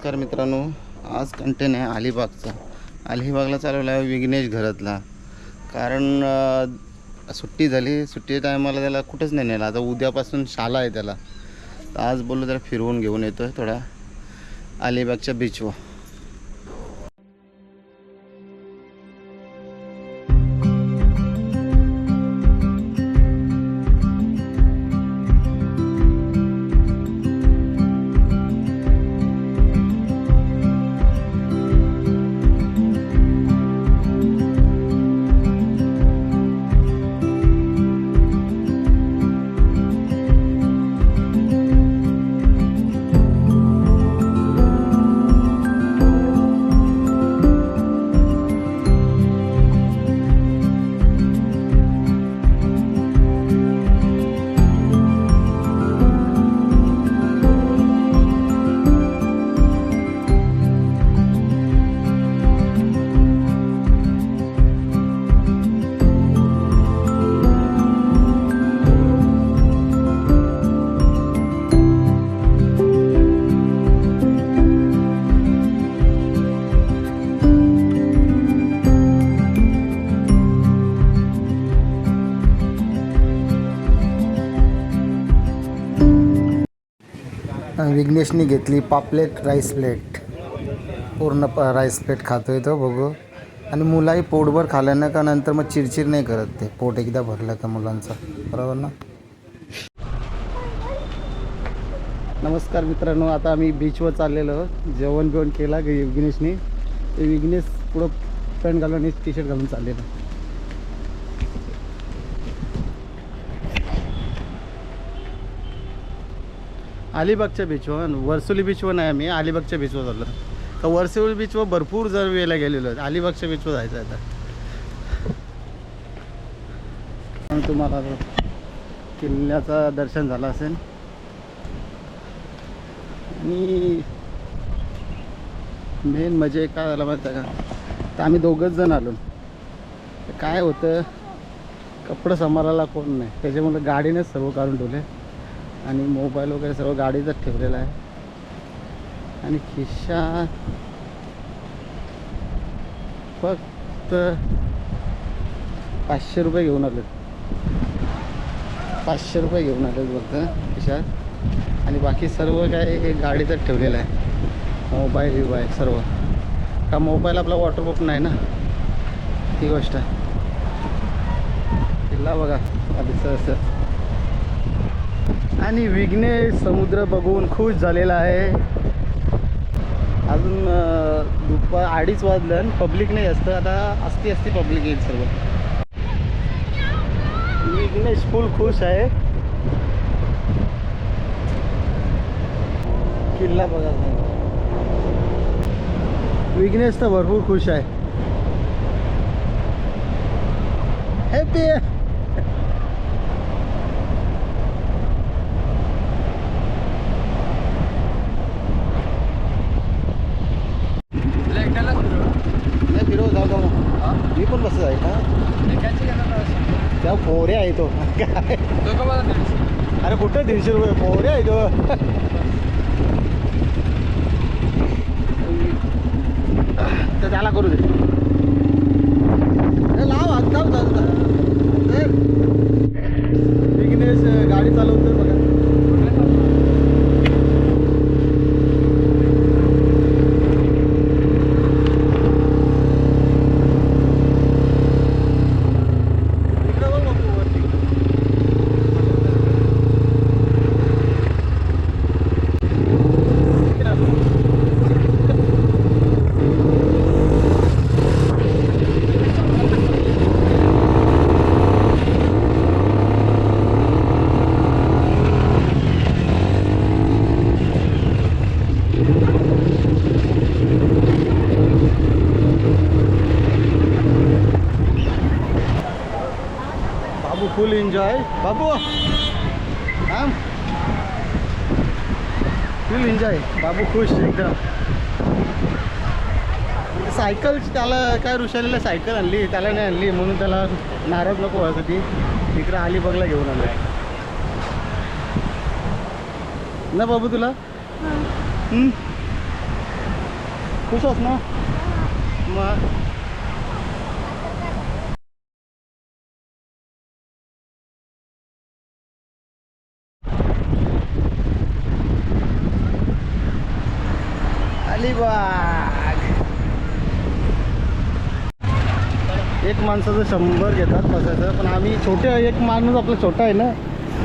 नमस्कार मित्रांनो आज कंटेन आहे अलिबागचा. अलिबागला चालवला आहे विघ्नेश घरातला. कारण सुट्टी झाली. सुट्टी टायमाला त्याला कुठंच नाही नेलं. आता उद्यापासून शाला आहे त्याला. तर आज बोललो त्याला फिरवून घेऊन येतो आहे थोडा. अलिबागच्या बीचवर विघ्नेशनी घेतली पापलेट राईस प्लेट. पूर्ण प राईस प्लेट खातो आहे तो बघू. आणि मुलाही पोटभर खाल्यानं का नंतर मग चिडचिड नाही करत ते. पोट एकदा भरलं का मुलांचं. बरोबर ना? नमस्कार मित्रांनो आता आम्ही बीचवर चाललेलो. जेवण बिवण केला विघ्नेशनी? ते विघ्नेश पुढं पॅन्ट घालून आणि टी शर्ट घालून चाललेलं. अलिबागच्या बीचवर वर्सोली बीचवर नाही आम्ही अलिबागच्या बीचवर झालो तर वर्सोली बीचवर भरपूर जर वेळेला गेलेलो अलिबागच्या बीचवर जायचं आहे आता. तुम्हाला किल्ल्याचं किल्ल्याचा दर्शन झालं असेल. आणि मेन म्हणजे काय झालं माहिती आहे का? तर आम्ही दोघंच जण आलो. तर काय होतं? कपडं सांभाळायला कोण नाही. त्याच्यामुळे गाडीनेच सर्व काढून ठेवले. आणि मोबाईल वगैरे सर्व गाडीतच ठेवलेला आहे. आणि खिशात फक्त पाचशे रुपये घेऊन आले पाचशे रुपये घेऊन आले फक्त खिशात आणि बाकी सर्व काय हे गाडीतच ठेवलेलं आहे. मोबाईल बिबाईल सर्व. का मोबाईल आपला वॉटरप्रूफ नाही ना? ती गोष्ट आहे. किल्ला बघा. आधीचं असं आणि विघ्नेश समुद्र बघून खुश झालेला आहे. अजून दुपार अडीच वाजलं आणि पब्लिक नाही असतं. आता असती असती पब्लिक येईल सर्व. विघ्नेश फुल खुश आहे. किल्ला बघा. विघ्नेश तर भरपूर खुश आहे. हॅपी आहे फिरव जाऊ जाऊ मी पण बसत आहे का त्या पोरे आहे तो काय अरे कुठं दीडशे रुपये? पोरे आहे तो तर त्याला करू दे. लाव हात लाव चालू विघ्नेश गाडी चालवतोय बघा इकडं बघ बापू वरती. बाबू फुल एन्जॉय बाबू. हा? फुल एन्जॉय बाबू खुश एकदम. सायकल त्याला काय ऋषालीला सायकल आणली त्याला नाही आणली म्हणून त्याला नाराज नको व्हायसाठी. इकडे अलिबागला घेऊन आलो ना बाबू तुला? खुश आहेस ना? मग अलिबाग एक माणसाचं शंभर घेतात बसायचं पण आम्ही छोटे एक माणूस आपला छोटा आहे ना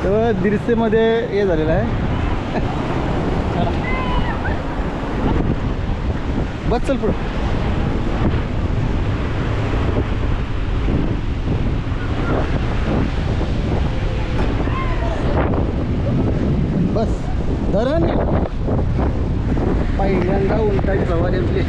तेव्हा दीडशेमध्ये हे झालेलं आहे. बस चल पुढं. बस. धरण पहिल्यांदा उंटाची सवारी आपली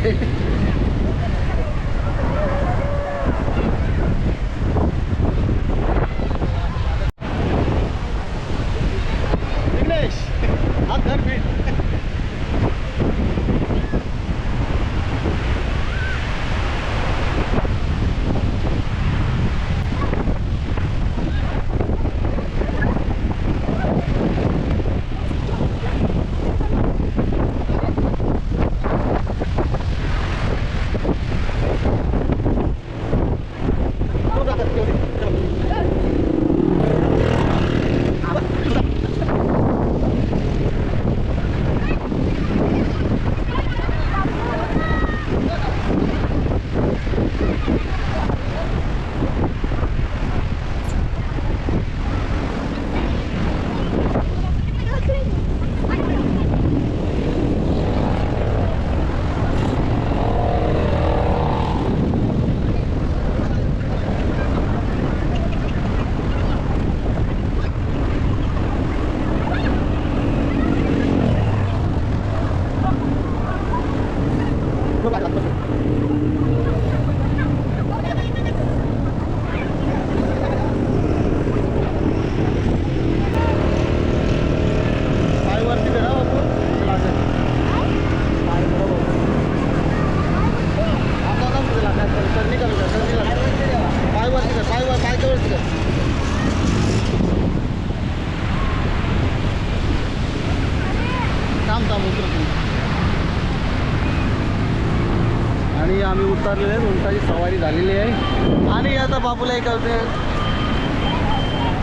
आम्ही उतरलेले आहेत उंटाची सवारी झालेली आहे. आणि आता बाबूला एक करते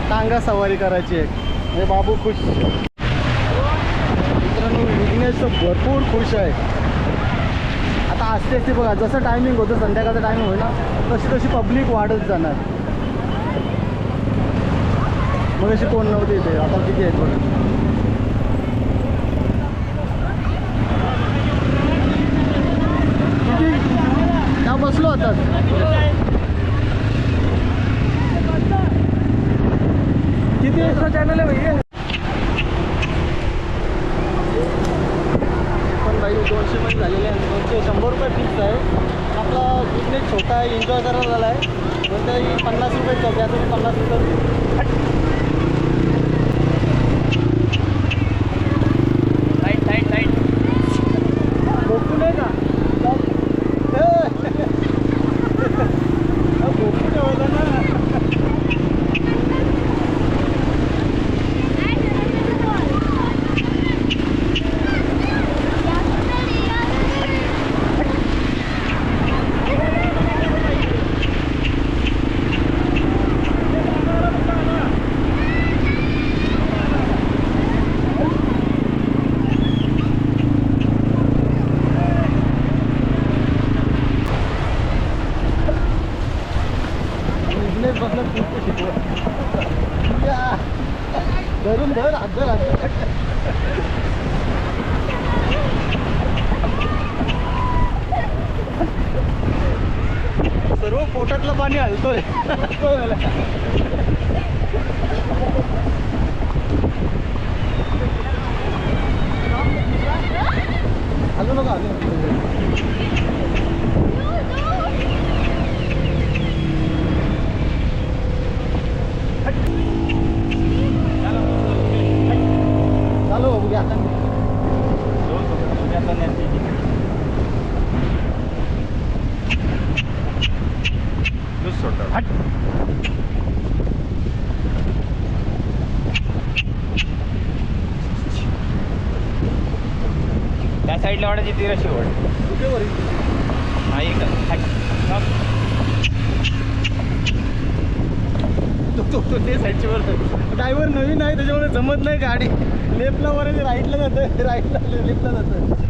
टांगा सवारी करायची आहे. म्हणजे बाबू खुश. मित्रांनो विघ्नेश तर भरपूर खुश आहे. आता आस्ते असते बघा जसं टायमिंग होतं संध्याकाळचं टायमिंग होईल ना तशी तशी पब्लिक वाढत जाणार. मग अशी कोण नव्हती इथे आता किती आहेत बघा किती त्या बसलो आता किती चॅनल आहे भैया पण बाई दोनशे पण झालेले आहे दोनशे शंभर रुपये फिक्स आहे आपला बिझनेस छोटा आहे एन्जॉय करायला झाला आहे पण तरी पन्नास रुपये तर द्या तुम्ही पन्नास रुपये भोकू नाही का भोकू ठेवायला ना बिझनेस बसलं खूप शिकवत या. धरून धर हात धर हात धर. सर्व पोटातलं पाणी हलतोय अजून नका अजून चालू बघूया हट. त्या साईडला वाढायची ती रशी ओढ नाही का तो तो तो ते साईडची वर ड्रायव्हर नवीन आहे त्याच्यामुळे जमत नाही गाडी लेफ्टला वर राईटला जातं राईटला लेफ्टला जातं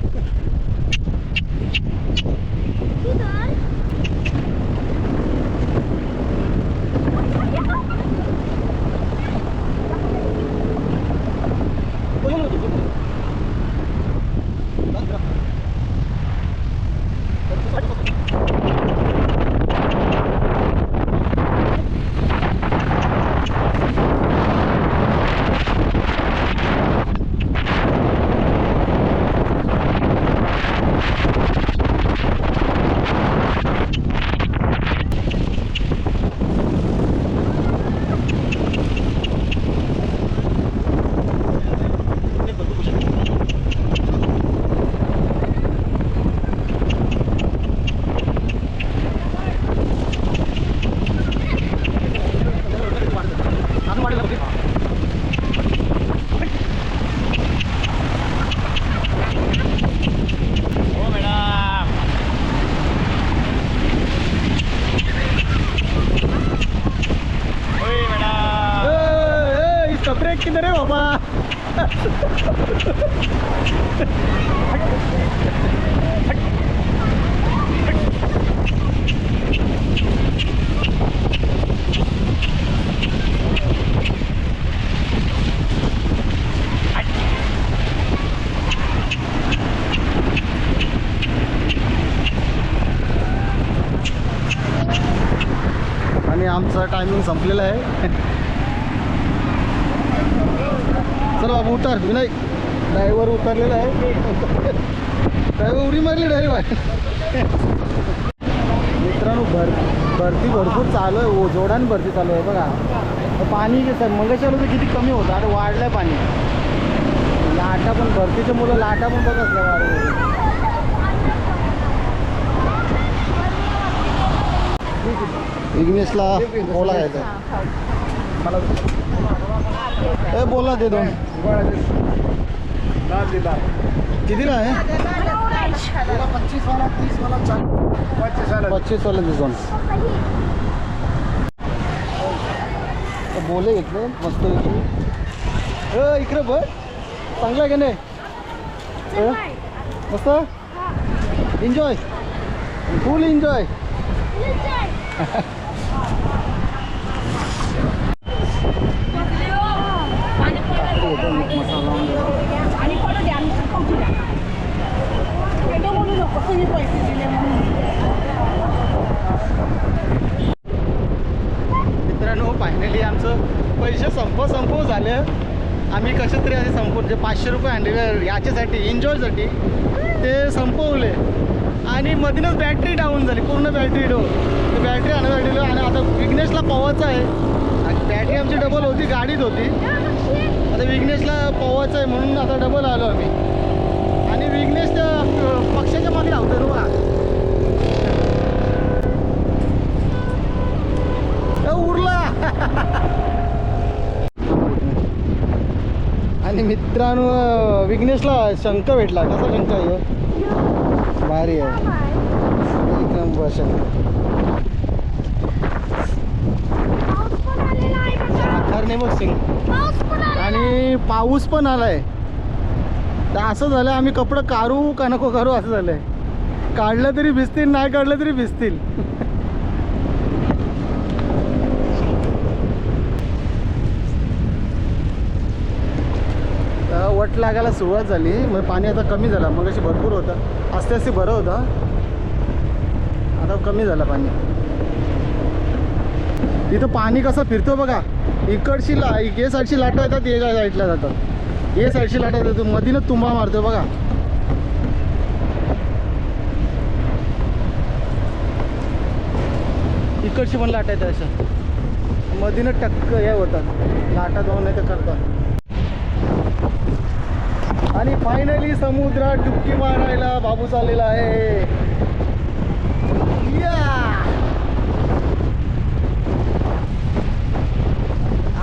हो मॅडम होय मॅडम इसका ब्रेक किधर है बाबा आणि आमचा टायमिंग आहे. चला बाबा उतर. विनायक ड्रायव्हर उतरलेला आहे. ड्रायव्हर उडी मारली ड्रायव्हर मित्रांनो भर भरती भरपूर चालू आहे. जोडान भरती चालू आहे बघा. तर पाणी सर मगाच्या तर किती कमी होतं. आता वाढलं आहे पाणी. लाटा पण भरतीच्या मुलं लाटा पण बघत नाही वाढ विघ्नेशला बोला घ्यायचं ए बोला ते दोन. कितीला आहे? पच्चीस वाला ते दोन बोले घेतले मस्त ए इकडे बघ. चांगला आहे का नाही? मस्त? एन्जॉय फुल एन्जॉय ते बोलू पैसे दिले म्हणून मित्रांनो फायनली आमचं पैसे संप संपव झालं. आम्ही कसे तरी असे संपून जे पाचशे रुपये आणलेले याच्यासाठी एन्जॉयसाठी ते संपवले. आणि मधीनच बॅटरी डाऊन झाली पूर्ण बॅटरी डाऊन ते बॅटरी आणून आणि आता विघ्नेशला पवायचं आहे. आणि बॅटरी आमची डबल होती गाडीत होती. आता विघ्नेशला पवायचं आहे म्हणून आता डबल आलो आम्ही. आणि विघ्नेश पक्षाच्या मागे लावतो ना बघा. उरला. आणि मित्रांनो विघ्नेशला शंख भेटला. कसा शंख आहे? भारी आहे. एक नंबर शंख. सिंग. आणि पाऊस पण आलाय. तर असं झालं आम्ही कपडं काढू का नको करू असं झालंय. काढलं तरी भिजतील नाही काढलं तरी भिजतील. तर वट लागायला सुरुवात झाली मग पाणी आता कमी झालं मग अशी भरपूर होतं. आस्ते आस्ते बरं होतं. आता कमी झालं पाणी. तिथं पाणी कसं फिरतो बघा. इकडची ला ये साईडची लाटा येतात ये साईडला जातात. हे साईडची लाटत येतात मधीनच तुंबा मारतो बघा. इकडची पण लाटा येतात असं मधीनं टक्क हे होतात. लाटा जाऊन नाही तर करतात. आणि फायनली समुद्रात डुबकी मारायला बाबू चाललेला आहे. या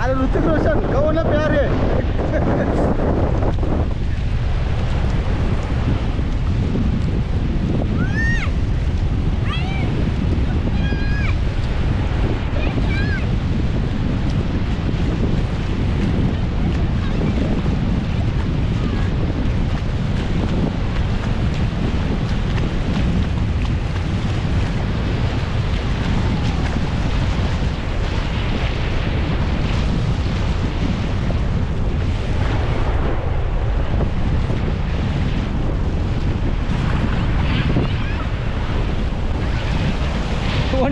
अरे ऋतिक रोशन कहो ना प्यार है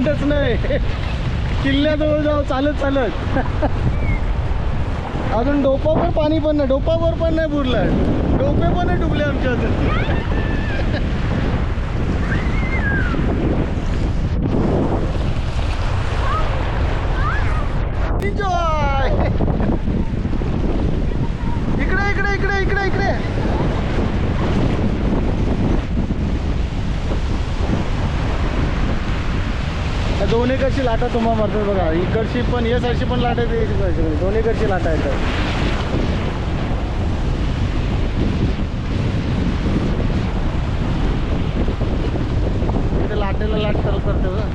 रस्ताच नाही किल्ल्याजवळ जाऊ चालत चालत. अजून डोपावर पाणी पण नाही डोपावर पण नाही बुडलं डोपे पण नाही डुबले आमच्या अजून. इकडे इकडे इकडे इकडे इकडे. या दोन लाटा तुम्हाला मारतात बघा. इकडची पण या साईडची पण लाटा येते दोन एकरची लाटा येतात इथे लाटेला लाट चालू करते बघा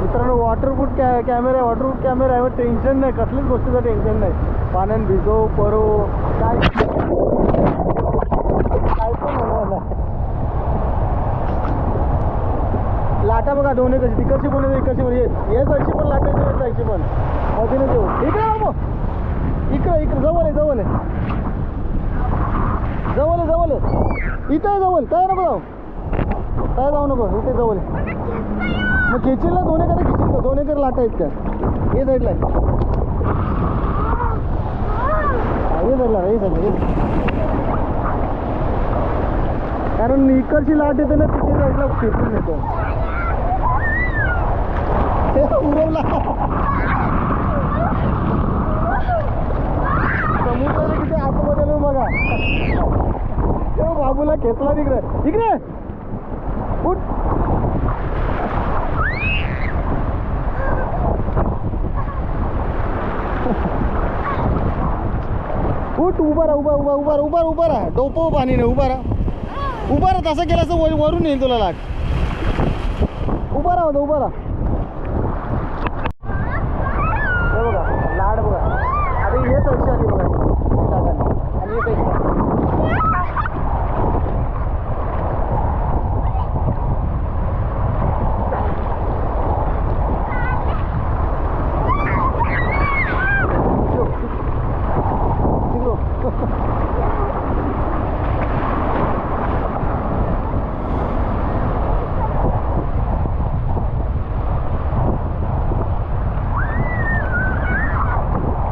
मित्रांनो वॉटरप्रूफ कॅ कॅमेरा आहे वॉटरप्रूफ कॅमेरा आहे मग टेन्शन नाही. कसलीच गोष्टीचं टेन्शन नाही. पाण्यात भिजो परो काय? काय पण होणार नाही. लाटा बघा दोन्ही कशी. तिकडची पण येते इकडची पण हे या साईडची पण लाटा येते जायची पण. मधीने देऊ. इकडे बाबू इकडे इकडे. जवळ आहे जवळ आहे. जवळ आहे जवळ आहे. इथं जवळ. काय नको जाऊ. काय जाऊ नको. इथे जवळ आहे. मग खेचील ना दोन एकर खेचील का दोन एकर लाटा आहेत का हे साईडला आहे. हे साईडला हे साईडला कारण इकडची लाट येते ना तिथे साईडला खेचून येतो. हे उरवला. समुद्राच्या किती आतमध्ये बघा. बाबूला खेचला तिकडे. इकडे उठ उठ उभा राहा उभा उभा उभा उभा उभा राहा. डोपो पाणी नाही उभा राहा. उभा राहा तसं केलं असं वरून येईल तुला लाट. उभा राहा उभा राहा हे बघा लाट बघा आता हे साईडची आली बघा टाकाने. आणि हे साईडची. तिकडं.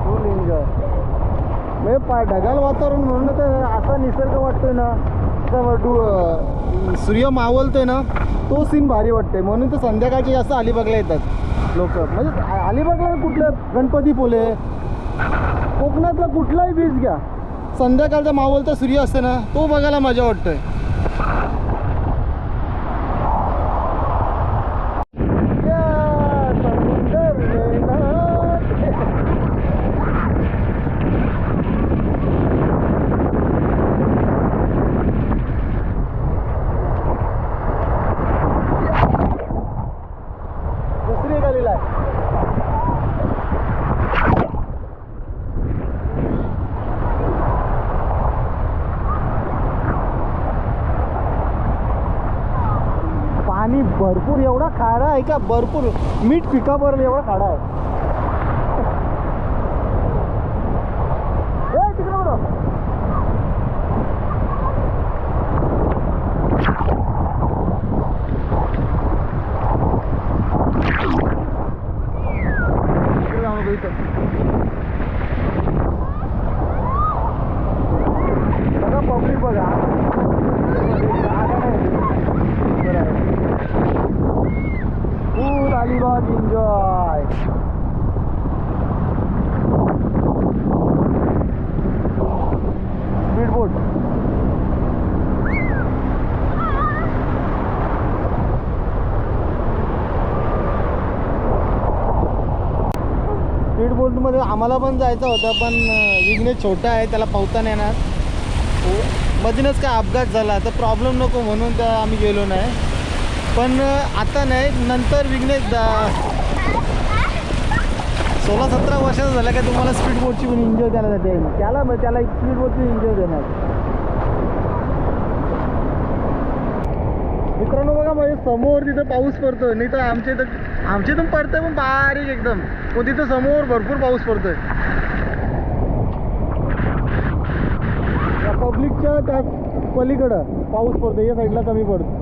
फुल एन्जॉय म्हणजे पा ढगाळ वातावरण म्हणून तर असा निसर्ग वाटतोय ना तर डु सूर्य मावलतोय ना तो सीन भारी वाटतोय. म्हणून तर संध्याकाळची जास्त अलिबागला येतात लोक. म्हणजे अलिबागला कुठलं गणपती पोले कोकणातला कुठलाही बीच घ्या. संध्याकाळचा मावलता सूर्य असते ना तो बघायला मजा वाटतोय या समुंदर में नाच. दुसरी गलीला आहे पाणी भरपूर एवढा खाडा आहे का? भरपूर. मीठ पिकावर एवढा खाडा आहे ए, तिकडे बघ. इकडे जाऊ नको इथं. बघा पब्लिक बघा जागा नाही. बरं आहे. Full Alibag enjoy speed boat speed बोटमध्ये आम्हाला पण जायचं होतं पण विघ्नेश छोटा आहे त्याला पावता नाही येणार. हो, मधूनच काय अपघात झाला तर प्रॉब्लेम नको म्हणून तर आम्ही गेलो नाही. पण आता नाही नंतर विघ्नेश दा- सोळा सतरा वर्षाचा झाला का तुम्हाला स्पीड बोटची पण एन्जॉय द्यायला जाते त्याला मग त्याला स्पीड बोटची एन्जॉय देणार. मित्रांनो बघा माझ्यासमोर तिथं पाऊस पडतो नाही तर आमच्या इथं आमच्या इथून पडतं पण बारीक एकदम. पण तिथं समोर भरपूर पाऊस पडतोय. पब्लिकच्या त्या पलीकडं पाऊस पडतोय या साईडला कमी पडतो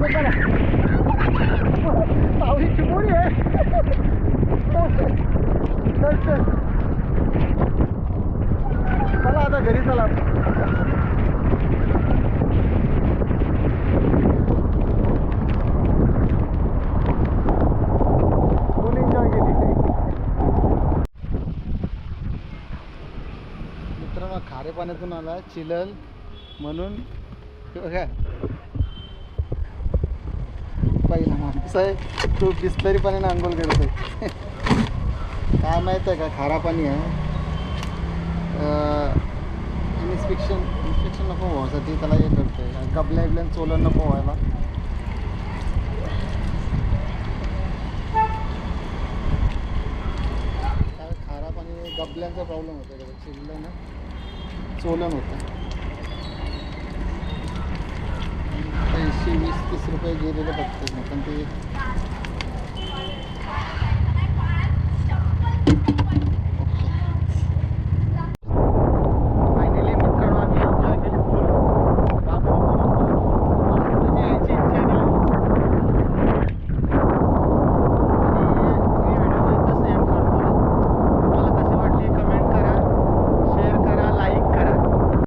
बघा बघा पावलीची बोली आहे. चला आता घरी चला. मित्रांनो खारे पाण्यातून आला चिलल म्हणून. बघा. कसं आहे तू बिस्लरी पाण्याने आंघोळ करतोय. काय माहीत आहे का? खारा पाणी आहे. इन्स्पेक्शन इन्स्पेक्शन नको व्हायसाठी त्याला हे करतोय. गबल्या बिबल्यान चोलन नको व्हायला. काय खारा पाणी गबल्यांचा प्रॉब्लेम होतो का चिल्लं ना? चोलन होतं ऐंशी वीस तीस रुपये गेलेलं बघतो पण ते